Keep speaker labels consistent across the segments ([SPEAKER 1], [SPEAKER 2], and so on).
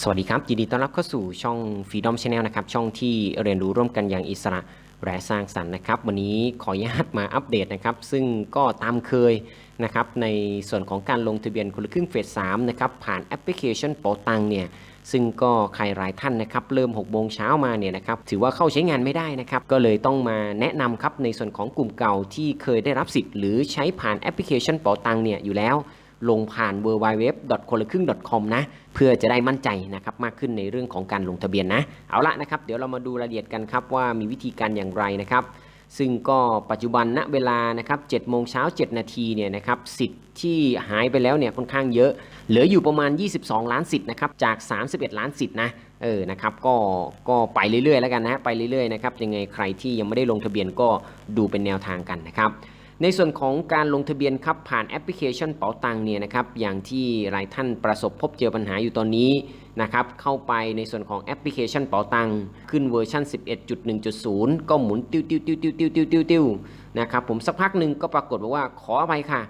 [SPEAKER 1] สวัสดีครับ ยินดีต้อนรับเข้าสู่ช่อง Freedom Channel นะครับ ช่องที่เรียนรู้ร่วมกันอย่างอิสระและสร้างสรรค์นะครับ วันนี้ขออนุญาตมาอัปเดตนะครับ ซึ่งก็ตามเคยนะครับ ในส่วนของการลงทะเบียนคนละครึ่งเฟส3นะครับ ผ่านแอปพลิเคชันโปตังเนี่ยซึ่งก็ใครหลายท่านนะครับเริ่ม6โมงเช้ามาเนี่ยนะครับถือว่าเข้าใช้งานไม่ได้นะครับ ก็เลยต้องมาแนะนำครับในส่วนของกลุ่มเก่าที่เคยได้รับสิทธิ์หรือใช้ผ่านแอปพลิเคชันเป๋าตังเนี่ยอยู่แล้ว ลงผ่าน w w w c o l a k r ư n g c o m นะ เพื่อจะได้มั่นใจนะครับมากขึ้นในเรื่องของการลงทะเบียนนะ เอาละนะครับ เดี๋ยวเรามาดูรายละเอียดกันครับว่ามีวิธีการอย่างไรนะครับ ซึ่งก็ปัจจุบันณเวลานะครับ7โมงเช้า 7 นาทีเนี่ยนะครับสิทธิ์ที่หายไปแล้วเนี่ยค่อนข้างเยอะ เหลืออยู่ประมาณ 22 ล้านสิทธิ์นะครับจาก 31 ล้านสิทธิ์นะเออ นะครับ ก็ ก็ไปเรื่อยๆ แล้วกันนะ ไปเรื่อยๆ นะครับ ยังไงใครที่ยังไม่ได้ลงทะเบียนก็ดูเป็นแนวทางกันนะครับ ในส่วนของการลงทะเบียนครับผ่านแอปพลิเคชันเป๋าตังเนี่ยนะครับอย่างที่หลายท่านประสบพบเจอปัญหาอยู่ตอนนี้นะครับเข้าไปในส่วนของแอปพลิเคชันเป๋าตังขึ้นเวอร์ชัน11.1.0 ก็หมุนติ้วติ้วติ้วติ้วติ้วติ้วติ้วนะครับผมสักพักหนึ่งก็ปรากฏว่าขออภัยค่ะ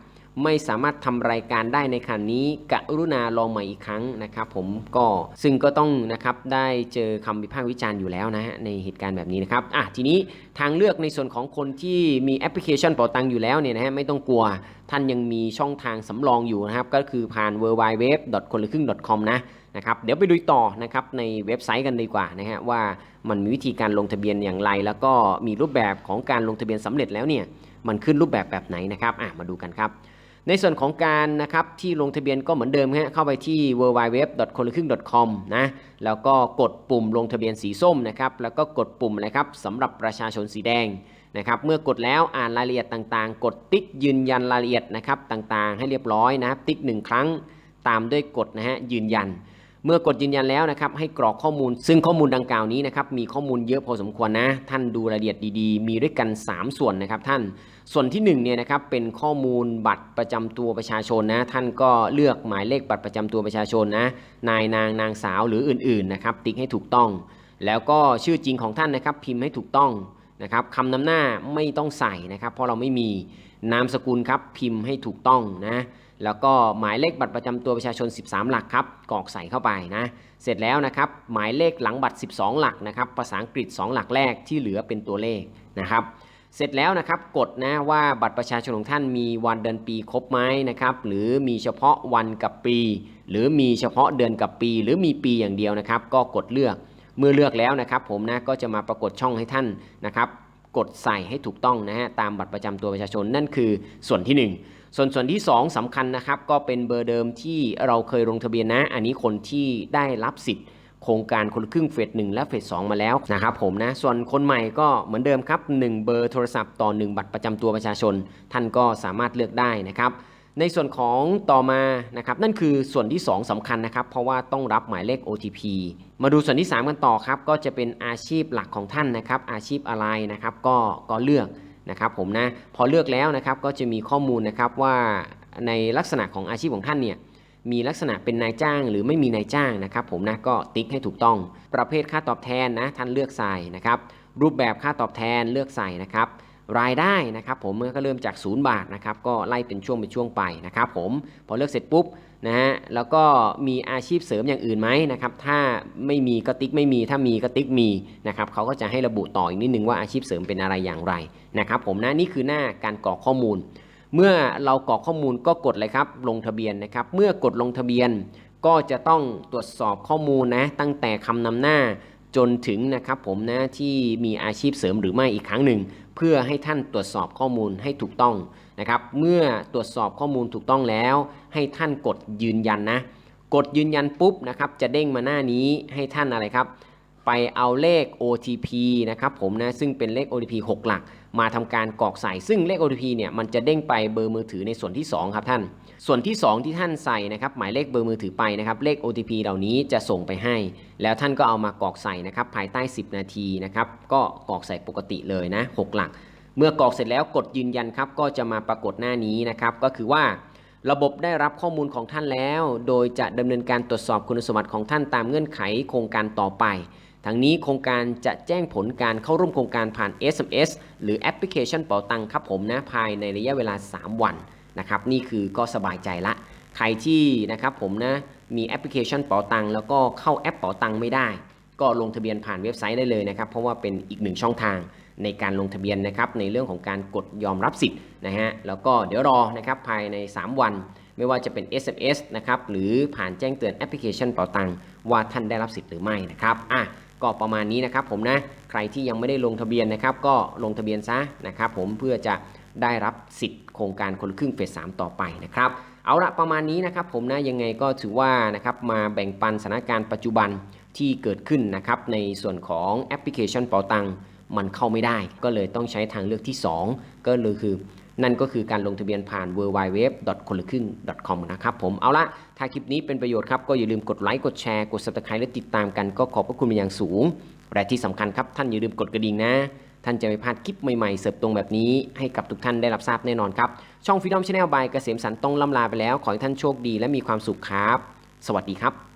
[SPEAKER 1] ไม่สามารถทำรายการได้ในคันนี้กรุณาลองใหม่อีกครั้งนะครับ ผมก็ซึ่งก็ต้องนะครับได้เจอคำวิพากษ์วิจารณ์อยู่แล้วนะฮะในเหตุการณ์แบบนี้นะครับอะทีนี้ทางเลือกในส่วนของคนที่มีแอปพลิเคชันเป๋าตังอยู่แล้วเนี่ยนะฮะไม่ต้องกลัว ท่านยังมีช่องทางสำรองอยู่นะครับ ก็คือผ่าน w w w c o l a k r ư n g c o m นะนะครับเดี๋ยวไปดูต่อนะครับในเว็บไซต์กันดีกว่านะฮะว่ามันมีวิธีการลงทะเบียนอย่างไร แล้วก็มีรูปแบบของการลงทะเบียนสำเร็จแล้วเนี่ยมันขึ้นรูปแบบแบบไหนนะครับอะมาดูกันครับ ในส่วนของการนะครับที่ลงทะเบียนก็เหมือนเดิมฮะเข้าไปที่ w w w c o l a k r ư n g c o m นะแล้วก็กดปุ่มลงทะเบียนสีส้มนะครับแล้วก็กดปุ่มนะครับสำหรับประชาชนสีแดงนะครับเมื่อกดแล้วอ่านรายละเอียดต่างๆ กดติ๊กยืนยันรายละเอียดนะครับต่างๆ ให้เรียบร้อยนะครับติ๊กหนึ่งครั้งตามด้วยกดนะฮะยืนยัน เมื่อกดยืนยันแล้วนะครับให้กรอกข้อมูล ซึ่งข้อมูลดังกล่าวนี้นะครับมีข้อมูลเยอะพอสมควรนะ ท่านดูรายละเอียดดีๆ มีด้วยกัน 3 ส่วนนะครับท่านส่วนที่1เนี่ยนะครับเป็นข้อมูลบัตรประจำตัวประชาชนนะ ท่านก็เลือกหมายเลขบัตรประจำตัวประชาชนนะนายนางนางสาวหรืออื่นๆนะครับติ๊กให้ถูกต้อง แล้วก็ชื่อจริงของท่านนะครับพิมพ์ให้ถูกต้องนะครับคำนำหน้าไม่ต้องใส่นะครับ เพราะเราไม่มีนามสกุลครับพิมพ์ให้ถูกต้องนะ แล้วก็หมายเลขบัตรประจำตัวประชาชน 13 หลักครับกรอกใส่เข้าไปนะ เสร็จแล้วนะครับ หมายเลขหลังบัตร 12 หลักนะครับ ภาษาอังกฤษ 2 หลักแรกที่เหลือเป็นตัวเลขนะครับ เสร็จแล้วนะครับกดนะว่าบัตรประชาชนของท่านมีวันเดือนปีครบไหมนะครับ หรือมีเฉพาะวันกับปี หรือมีเฉพาะเดือนกับปี หรือมีปีอย่างเดียวนะครับ ก็กดเลือกเมื่อเลือกแล้วนะครับ ผมนะก็จะมาปรากฏช่องให้ท่านนะครับ กดใส่ให้ถูกต้องนะฮะตามบัตรประจำตัวประชาชนนั่นคือส่วนที่ 1 ส่วนส่วนที่ 2สำคัญนะครับ ก็เป็นเบอร์เดิมที่เราเคยลงทะเบียนนะ อันนี้คนที่ได้รับสิทธิ์โครงการคนละครึ่งเฟสหนึ่งและเฟส2มาแล้วนะครับผมนะส่วนคนใหม่ก็เหมือนเดิมครับ 1 เบอร์โทรศัพท์ต่อ 1 บัตรประจำตัวประชาชน ท่านก็สามารถเลือกได้นะครับ ในส่วนของต่อมานะครับนั่นคือส่วนที่ 2สำคัญนะครับ เพราะว่าต้องรับหมายเลข OTP มาดูส่วนที่ 3 กันต่อครับ ก็จะเป็นอาชีพหลักของท่านนะครับ อาชีพอะไรนะครับก็ก็เลือกนะครับผมนะพอเลือกแล้วนะครับก็จะมีข้อมูลนะครับว่าในลักษณะของอาชีพของท่านเนี่ยมีลักษณะเป็นนายจ้างหรือไม่มีนายจ้างนะครับผมนะก็ติ๊กให้ถูกต้อง ประเภทค่าตอบแทนนะท่านเลือกใส่นะครับรูปแบบค่าตอบแทนเลือกใส่นะครับ รายได้นะครับผมเมื่อก็เริ่มจาก 0 บาทนะครับก็ไล่เป็นช่วงเป็นช่วงไปนะครับผมพอเลือกเสร็จปุ๊บนะฮะแล้วก็มีอาชีพเสริมอย่างอื่นไหมนะครับถ้าไม่มีก็ติ๊กไม่มีถ้ามีก็ติ๊กมีนะครับเขาก็จะให้ระบุต่ออีกนิดนึงว่าอาชีพเสริมเป็นอะไรอย่างไรนะครับผมนะนี่คือหน้าการกรอกข้อมูล เมื่อเรากรอกข้อมูลก็กดเลยครับลงทะเบียนนะครับเมื่อกดลงทะเบียนก็จะต้องตรวจสอบข้อมูลนะตั้งแต่คำนำหน้าจนถึงนะครับผมนะที่มีอาชีพเสริมหรือไม่อีกครั้งหนึ่ง เพื่อให้ท่านตรวจสอบข้อมูลให้ถูกต้องนะครับ เมื่อตรวจสอบข้อมูลถูกต้องแล้ว ให้ท่านกดยืนยันนะ กดยืนยันปุ๊บนะครับ จะเด้งมาหน้านี้ให้ท่านอะไรครับ ไปเอาเลข OTP นะครับผมนะซึ่งเป็นเลข OTP 6 หลัก มาทำการกรอกใส่ ซึ่งเลข OTP เนี่ยมันจะเด้งไปเบอร์มือถือในส่วนที่ 2 ครับท่าน ส่วนที่ 2 ที่ท่านใส่นะครับหมายเลขเบอร์มือถือไปนะครับเลข OTP เหล่านี้จะส่งไปให้ แล้วท่านก็เอามากรอกใส่นะครับภายใต้ 10 นาทีนะครับก็กรอกใส่ปกติเลยนะ6หลัก เมื่อกรอกเสร็จแล้วกดยืนยันครับก็จะมาปรากฏหน้านี้นะครับก็คือว่าระบบได้รับข้อมูลของท่านแล้ว โดยจะดำเนินการตรวจสอบคุณสมบัติของท่านตามเงื่อนไขโครงการต่อไป ทั้งนี้โครงการจะแจ้งผลการเข้าร่วมโครงการผ่าน SMS หรือแอปพลิเคชันเป๋าตังครับผมนะภายในระยะเวลา 3 วันนะครับนี่คือก็สบายใจละ ใครที่นะครับผมนะมีแอปพลิเคชันเป๋าตังแล้วก็เข้าแอปเป๋าตังไม่ได้ ก็ลงทะเบียนผ่านเว็บไซต์ได้เลยนะครับ เพราะว่าเป็นอีกหนึ่งช่องทางในการลงทะเบียนนะครับในเรื่องของการกดยอมรับสิทธิ์นะฮะแล้วก็เดี๋ยวรอนะครับภายใน 3 วัน ไม่ว่าจะเป็น SMS นะครับหรือผ่านแจ้งเตือนแอปพลิเคชันเป๋าตังว่าท่านได้รับสิทธิ์หรือไม่นะครับอะ ก็ประมาณนี้นะครับผมนะใครที่ยังไม่ได้ลงทะเบียนนะครับก็ลงทะเบียนซะนะครับผมเพื่อจะได้รับสิทธิ์โครงการคนละครึ่งเฟส3ต่อไปนะครับเอาละประมาณนี้นะครับผมนะยังไงก็ถือว่านะครับมาแบ่งปันสถานการณ์ปัจจุบันที่เกิดขึ้นนะครับในส่วนของแอปพลิเคชันเป๋าตังมันเข้าไม่ได้ ก็เลยต้องใช้ทางเลือกที่ 2 ก็เลยคือ นั่นก็คือการลงทะเบียนผ่าน w w w คนละครึ่ง .com นะครับผมเอาละถ้าคลิปนี้เป็นประโยชน์ครับ ก็อย่าลืมกดไลค์กดแชร์กด subscribe และติดตามกันก็ขอบพระคุณเป็นอย่างสูง และที่สำคัญครับ ท่านอย่าลืมกดกระดิ่งนะ ท่านจะไม่พลาดคลิปใหม่ๆ เสิร์ฟตรงแบบนี้ให้กับทุกท่านได้รับทราบแน่นอนครับ ช่อง Freedom Channel by เกษมสันต์ต้องล่ำลาไปแล้ว ขอให้ท่านโชคดีและมีความสุขครับ สวัสดีครับ